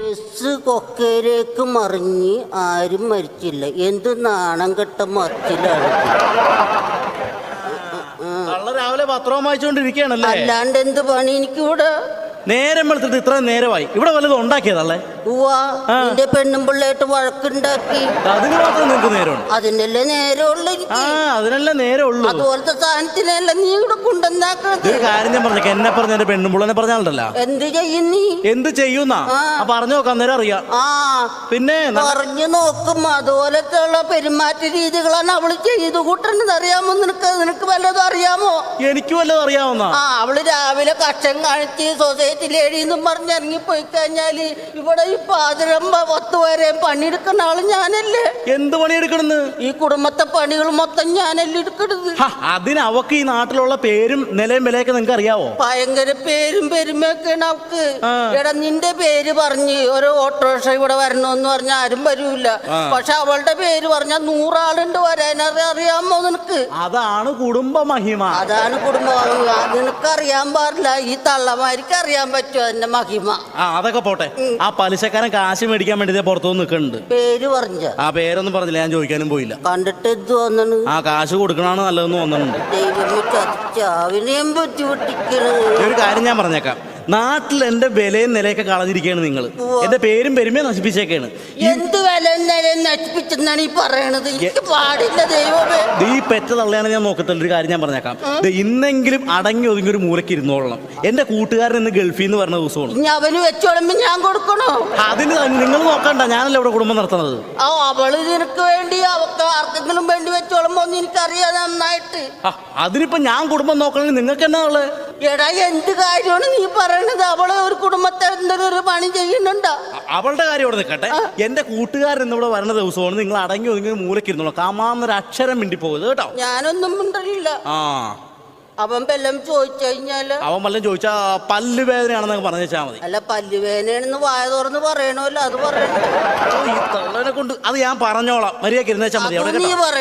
Bus കൊക്കയിലേക്ക് മറിഞ്ഞ് ആരും മരിച്ചില്ല. എന്ത് നാണം കെട്ട മറിച്ചിലാണ് കള്ള രാവിലെ പത്രവും വായിച്ചുകൊണ്ടിരിക്കുകയാണല്ലേ? അല്ലാണ്ട് എന്ത് പണി എനിക്കിവിടെ? നേരം വെളുത്തിട്ട് ഇത്ര നേരമായി. ഇവിടെ വല്ലതും ഉണ്ടാക്കിയതല്ലേ. നിന്റെ പെണ്ണും പിള്ളേട്ട് വഴക്കുണ്ടാക്കി. അതിന് മാത്രം നിങ്ങൾക്ക് നേരമുണ്ട്. അതിനല്ലേ നേരമുള്ള ആ അതിനല്ലേ നേരമുള്ളൂ. ഉള്ളൂ അതുപോലത്തെ സാധനത്തിനല്ല നീ ഇവിടെ കൊണ്ടുവന്നാക്കണത്? ഒരു കാര്യം ഞാൻ പറഞ്ഞേക്ക എന്നെ പറഞ്ഞ എന്റെ പെണ്ണുമ്പുള്ളനെ പറഞ്ഞാലുണ്ടല്ല എന്ത് ചെയ്യും നീ? എന്ത് ചെയ്യുന്ന? പറഞ്ഞു നോക്കാം നേരം അറിയാം. ആ. പിന്നെ പറഞ്ഞു നോക്കും. അതുപോലത്തെയുള്ള പെരുമാറ്റ രീതികളാണ് അവൾ ചെയ്തു കൂട്ടണത്. അറിയാമോ നിനക്ക്? നിനക്ക് വല്ലതും അറിയാമോ? എനിക്ക് വല്ലതും അറിയാവുന്ന. ആ അവൾ രാവിലെ കക്ഷം കാണിച്ച് സൊസൈറ്റിയിൽ എഴുതിയെന്നും പറഞ്ഞ് ഇറങ്ങിപ്പോയി കഴിഞ്ഞാൽ ഇവിടെ ഈ പാതിരമ്പ പത്ത് വരെ പണിയെടുക്കുന്ന ആൾ ഞാനല്ലേ? എന്ത് പണിയെടുക്കണെന്ന്? ഈ കുടുംബത്തെ പണികൾ മൊത്തം ഞാനല്ലേ ഹ, അതിന് അവക്ക് ഈ നാട്ടിലുള്ള പേരും നിലയും വിലയൊക്കെ നിങ്ങൾക്ക് അറിയാവോ? ഭയങ്കര പേരും പെരുമയൊക്കെയാണ് അവക്ക്. ആ. എടാ നിന്റെ പേര് പറഞ്ഞ് ഒരു ഓട്ടോറിക്ഷ ഇവിടെ വരണമെന്ന് പറഞ്ഞ ആരും വരൂല. പക്ഷെ അവളുടെ പേര് പറഞ്ഞാൽ നൂറാളുണ്ട് വരാൻ നിനക്ക്? അതാണ് കുടുംബ മഹിമ. അതാണ് കുടുംബം അത് നിനക്കറിയാൻ പാടില്ല ഈ തള്ളമാർക്ക് അറിയാൻ പറ്റുമോ അതിന്റെ മഹിമ? ആ അതൊക്കെ പോട്ടെ. ആ പലിശക്കാരൻ കാശ് മേടിക്കാൻ വേണ്ടി പുറത്തു നിൽക്കുന്നുണ്ട്. പേര് പറഞ്ഞ? ആ പേരൊന്നും പറഞ്ഞില്ല ഞാൻ ചോദിക്കാനും പോയില്ല. കണ്ടിട്ട് എന്ത് തോന്നണു? ആ കാശ് കൊടുക്കണാണ് നല്ലതെന്ന് തോന്നുന്നുണ്ട് ബുദ്ധിമുട്ടിക്കണ് ഒരു കാര്യം ഞാൻ പറഞ്ഞേക്കാം. നാട്ടിൽ എന്റെ വിലയും നിലയൊക്കെ കളഞ്ഞിരിക്കുകയാണ് നിങ്ങൾ. എന്റെ പേരും പെരുമയും നശിപ്പിച്ചേക്കാണ്. എന്ത് വില നിലയും നശിപ്പിച്ചെന്നാണ് ഈ പറയണത്? എനിക്ക് പാടില്ല ദൈവമേ. ഈ പെറ്റ തള്ളയാണ് ഞാൻ നോക്കത്തില്ല ഒരു കാര്യം ഞാൻ പറഞ്ഞേക്കാം. ദേ ഇന്നെങ്കിലും അടങ്ങി ഒതുങ്ങി ഒരു മൂലക്ക് ഇരുന്നോളണം. എന്റെ കൂട്ടുകാരൻ ഇന്ന് ഗൾഫിൽ നിന്ന് പറഞ്ഞ ദിവസമാണ്. ഇനി അവന് വെച്ചോളുമ്പോ ഞാൻ കൊടുക്കണോ? അതിന് നിങ്ങൾ നോക്കണ്ട ഞാനല്ല ഇവിടെ കുടുംബം നടത്തുന്നത്. ആ അവൾ നിനക്ക് വേണ്ടി അവക്ക് ആർക്കെങ്കിലും വേണ്ടി വെച്ചോളുമ്പോ എനിക്കറിയാം നന്നായിട്ട്. ആ, അതിനിപ്പോ ഞാൻ കുടുംബം നോക്കണമെങ്കിൽ നിങ്ങൾക്ക് എന്നാ ഉള്ളത് എടാ എന്ത് കാര്യമാണ് നീ പറയണത്? അവൾ ഒരു കുടുംബത്തെ എന്തെങ്കിലും ഒരു പണി ചെയ്യുന്നുണ്ടോ? അവളുടെ കാര്യം ഇവിടെ നിൽക്കട്ടെ. എന്റെ കൂട്ടുകാരൻ ഇന്ന് ഇവിടെ വരുന്ന ദിവസമാണ്. നിങ്ങൾ അടങ്ങി ഒതുങ്ങി മൂലക്കിരുന്നോളൂ മൂലക്ക് കാമാന്നൊരു അക്ഷരം മിണ്ടി പോകുന്നത് കേട്ടോ. ഞാനൊന്നും മിണ്ടലില്ല. ആ. അവൻ വല്ലതും ചോദിച്ചു കഴിഞ്ഞാൽ? അവൻ വല്ലതും ചോദിച്ചാ പല്ല് വേദനയാണെന്നൊക്കെ പറഞ്ഞു വെച്ചാൽ മതി. അല്ല പല്ലുവേനയാണെന്ന് വായ തുറന്ന് പറയണമല്ലോ അത് പറയണോ. ഈ തള്ളനെ കൊണ്ട് അത് ഞാൻ പറഞ്ഞോളാം. മര്യാദയ്ക്ക് ഇരുന്നേച്ചാൽ മതി. അവിടെ അതും നീ കേട്ടോ. പറയണം